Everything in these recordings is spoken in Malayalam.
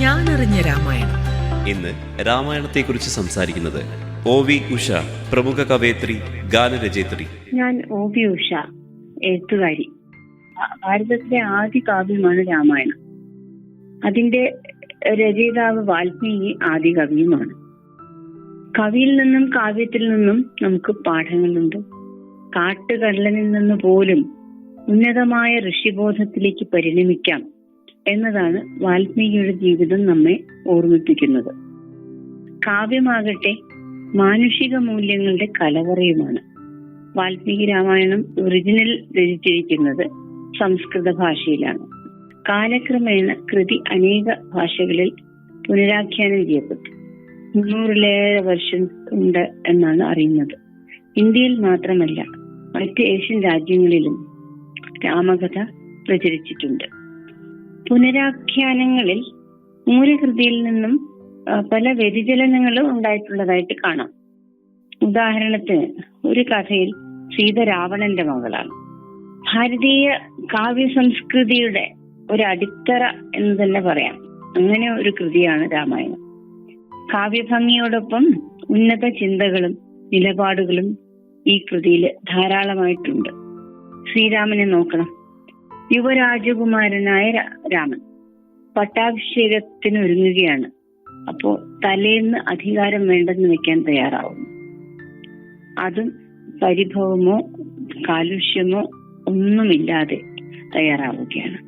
ഞാനറിഞ്ഞ രാമായണം. ഇന്ന് രാമായണത്തെക്കുറിച്ച് സംസാരിക്കുന്നത് ഒ വി ഉഷ പ്രമുഖ കവയത്രി ഗാനരചയിത്രി. ഞാൻ ഒ വി ഉഷ എഴുത്തുകാരി. ഭാരതത്തിലെ ആദ്യ കാവ്യമാണ് രാമായണം. അതിന്റെ രചയിതാവ് വാൽമീകി ആദ്യ കവിയുമാണ്. കവിയിൽ നിന്നും കാവ്യത്തിൽ നിന്നും നമുക്ക് പാഠങ്ങളുണ്ട്. കാട്ടുകടലനിൽ നിന്ന് പോലും ഉന്നതമായ ഋഷിബോധത്തിലേക്ക് പരിണമിക്കാം. എന്നതാണ് വാൽമീകിയുടെ ജീവിതം നമ്മെ ഓർമ്മിപ്പിക്കുന്നത്. കാവ്യമാകട്ടെ മാനുഷിക മൂല്യങ്ങളുടെ കലവറയുമാണ്. വാൽമീകി രാമായണം ഒറിജിനൽ രചിച്ചിരിക്കുന്നത് സംസ്കൃത ഭാഷയിലാണ്. കാലക്രമേണ കൃതി അനേക ഭാഷകളിൽ പുനരാഖ്യാനം ചെയ്യപ്പെട്ടു. മുന്നൂറിലേറെ വർഷം ഉണ്ട് എന്നാണ് അറിയുന്നത്. ഇന്ത്യയിൽ മാത്രമല്ല മറ്റ് ഏഷ്യൻ രാജ്യങ്ങളിലും രാമകഥ പ്രചരിച്ചിട്ടുണ്ട്. പുനരാഖ്യാനങ്ങളിൽ മൂലകൃതിയിൽ നിന്നും പല വ്യതിചലനങ്ങളും ഉണ്ടായിട്ടുള്ളതായിട്ട് കാണാം. ഉദാഹരണത്തിന് ഒരു കഥയിൽ സീത രാവണന്റെ മകളാണ്. ഭാരതീയ കാവ്യ സംസ്കൃതിയുടെ ഒരു അടിത്തറ എന്ന് തന്നെ പറയാം. അങ്ങനെ ഒരു കൃതിയാണ് രാമായണം. കാവ്യഭംഗിയോടൊപ്പം ഉന്നത ചിന്തകളും നിലപാടുകളും ഈ കൃതിയിൽ ധാരാളമായിട്ടുണ്ട്. ശ്രീരാമനെ നോക്കണം. യുവരാജകുമാരനായ രാമൻ പട്ടാഭിഷേകത്തിന് ഒരുങ്ങുകയാണ് അപ്പോ തലേന്ന് അധികാരം വേണ്ടെന്ന് വെക്കാൻ തയ്യാറാവുന്നു. അതും പരിഭവമോ കാലുഷ്യമോ ഒന്നുമില്ലാതെ തയ്യാറാവുകയാണ്.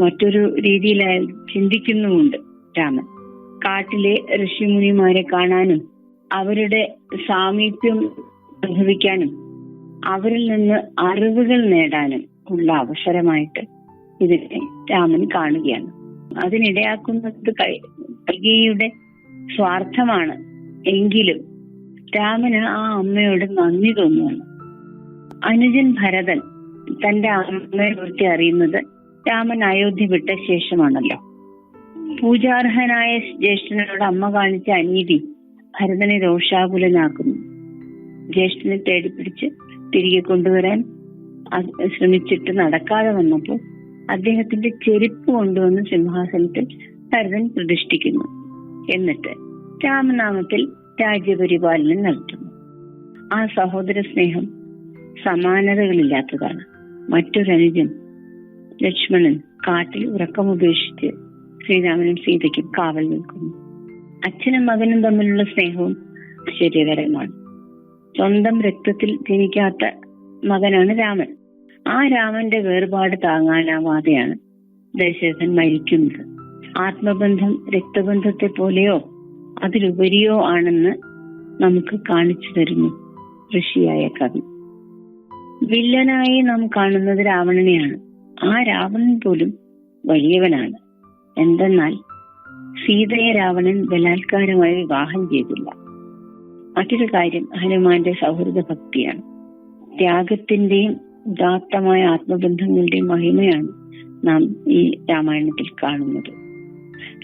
മറ്റൊരു രീതിയിൽ അയാൾ ചിന്തിക്കുന്നുമുണ്ട് രാമൻ. കാട്ടിലെ ഋഷിമുനിമാരെ കാണാനും അവരുടെ സാമീപ്യം അനുഭവിക്കാനും അവരിൽ നിന്ന് അറിവുകൾ നേടാനും ഉള്ള അവസരമായിട്ട് ഇതിനെ രാമൻ കാണുകയാണ്. അതിനിടയാക്കുന്നത് കൈകയുടെ സ്വാർത്ഥമാണ് എങ്കിലും രാമന് ആ അമ്മയോട് നന്ദി തോന്നുകയാണ് അനുജൻ ഭരതൻ തന്റെ അമ്മയെ കുറിച്ച് അറിയുന്നത് രാമൻ അയോധ്യ വിട്ട ശേഷമാണല്ലോ. പൂജാർഹനായ ജ്യേഷ്ഠനോട് അമ്മ കാണിച്ച അനീതി ഭരതനെ രോഷാകുലനാക്കുന്നു. ജ്യേഷ്ഠനെ തേടിപ്പിടിച്ച് തിരികെ കൊണ്ടുവരാൻ ശ്രമിച്ചിട്ട് നടക്കാതെ വന്നപ്പോൾ അദ്ദേഹത്തിന്റെ ചെരുപ്പ് കൊണ്ടുവന്ന് സിംഹാസനത്തിൽ ഭരതൻ പ്രതിഷ്ഠിക്കുന്നു. എന്നിട്ട് രാമനാമത്തിൽ രാജ്യപരിപാലനം നടത്തുന്നു. ആ സഹോദര സ്നേഹം സമാനതകളില്ലാത്തതാണ്. മറ്റൊരനുജൻ ലക്ഷ്മണൻ കാട്ടിൽ ഉറക്കമുപേക്ഷിച്ച് ശ്രീരാമനും സീതയ്ക്കും കാവൽ നിൽക്കുന്നു. അച്ഛനും മകനും തമ്മിലുള്ള സ്നേഹവും ആശ്ചര്യകരമാണ്. സ്വന്തം രക്തത്തിൽ ജനിക്കാത്ത മകനാണ് രാമൻ. ആ രാമന്റെ വേർപാട് താങ്ങാനാവാതെയാണ് ദശരഥൻ മരിക്കുന്നത്. ആത്മബന്ധം രക്തബന്ധത്തെ പോലെയോ അതിലുപരിയോ ആണെന്ന് നമുക്ക് കാണിച്ചു തരുന്നു ഋഷിയായ കവി. വില്ലനായി നാം കാണുന്നത് രാവണനെയാണ്. ആ രാവണൻ പോലും വലിയവനാണ്. എന്തെന്നാൽ സീതയെ രാവണൻ ബലാത്കാരമായി വിവാഹം ചെയ്തില്ല. മറ്റൊരു കാര്യം ഹനുമാന്റെ സൗഹൃദ ഭക്തിയാണ്. ത്യാഗത്തിന്റെയും ഉദാത്തമായ ആത്മബന്ധങ്ങളുടെ മഹിമയാണ് നാം ഈ രാമായണത്തിൽ കാണുന്നത്.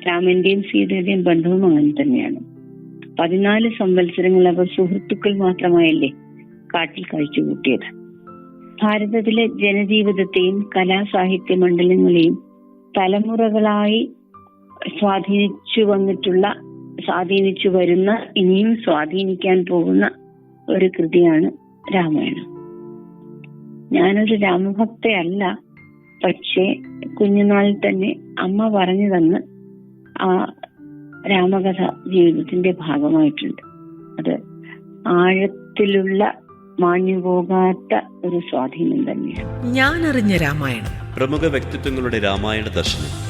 രാമന്റെയും സീതയുടെയും ബന്ധവും അങ്ങനെ തന്നെയാണ്. പതിനാല് സംവത്സരങ്ങൾ അവർ സുഹൃത്തുക്കൾ മാത്രമായല്ലേ കാട്ടിൽ കഴിച്ചുകൂട്ടിയത്. ഭാരതത്തിലെ ജനജീവിതത്തെയും കലാസാഹിത്യ മണ്ഡലങ്ങളെയും തലമുറകളായി സ്വാധീനിച്ചു വന്നിട്ടുള്ള സ്വാധീനിച്ചു വരുന്ന ഇനിയും സ്വാധീനിക്കാൻ പോകുന്ന ഒരു കൃതിയാണ് രാമായണം. ഞാനൊരു രാമഭക്തയല്ല. പക്ഷേ കുഞ്ഞുനാളിൽ തന്നെ അമ്മ പറഞ്ഞു തന്ന് ആ രാമകഥ ജീവിതത്തിന്റെ ഭാഗമായിട്ടുണ്ട്. അത് ആഴത്തിലുള്ള മാഞ്ഞുപോകാത്ത ഒരു സ്വാധീനം തന്നെയാണ്. ഞാനറിഞ്ഞ രാമായണം. പ്രമുഖ വ്യക്തിത്വങ്ങളുടെ രാമായണ ദർശനം.